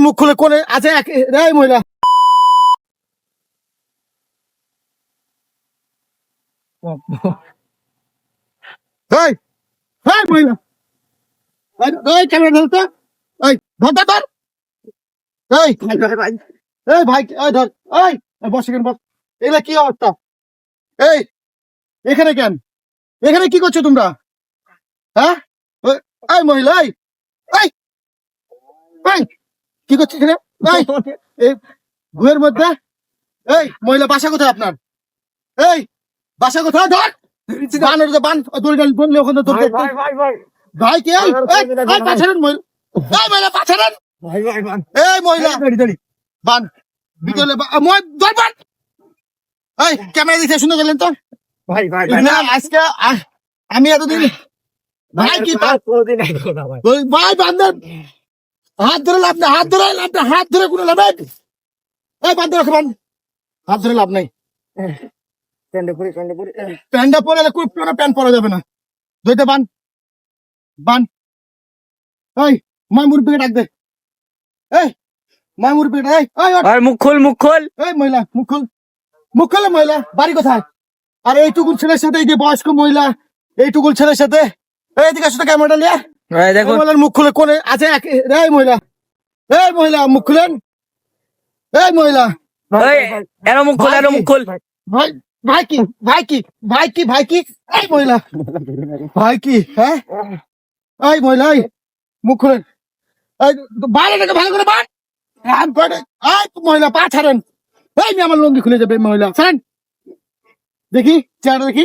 মুখ খুলে কোনে আছে মহিলা। মহিলা। ক্যামেরা ধরতো ধর এই ভাই এই ধর। এই, বস এখানে বস। এগুলা কি অবস্থা? এই এখানে কেন? এখানে কি করছ তোমরা? হ্যাঁ? ওই, এই মহিলা এই এই এই কি করছ এখানে? এই এই মধ্যে এই মহিলা বাসা কোথায় আপনার? এই বাসা কোথায়? ধর! বান ওটা বান দড়ি ডাল বললে ওখানে ধর ভাই কি? এই এই, এই পাছারেন মহিলা। এই মহিলা পাছারেন এই মহিলা বান বিকেলে বা- মই ধর বান এই ক্যামেরা দেখে শুনে গেলেন তো? না, আজকে আমি এতদিন ভাই কি ভাই? হাত ধরে লাভ নাই হাত ধরে লাভ নাই হাত ধরে কোনো লাভ নাই। এই হাত ধরে লাভ নাই। প্যান্টটা পরে কোনো কোনো প্যান্ট পরা যাবে না। দুইটা বান বান। এই ডাক দে। এই এই আর মুখ খোল মুখ খোল। এই মহিলা মুখ খোল। মুখ খোলে মহিলা বাড়ি কোথায়? আর এইটুকুন ছেলের সাথে এই যে বয়স্ক মহিলা এইটুকুন ছেলের সাথে এই দিকে সাথে ক্যামেরাটা নিয়ে। এই দেখুন মহিলার মুখ খুলে কোনে আছে এক এই মহিলা। এই মহিলা মুখ খুলেন। এই মহিলা। এই এর মুখ খোল এর মুখ খোল। ভাই ভাই কি? ভাই কি? ভাই কি? ভাই কি? এই মহিলা। ভাই কি? হ্যাঁ? এই মহিলা এই মুখ খুলেন। এই বাইরে থেকে ভালো করে বাদ রাম করে। এই মহিলা পা ছাড়েন। এই আমার লঙ্গি খুলে যাবে মহিলা। ছাড়েন। দেখি চেহারা দেখি।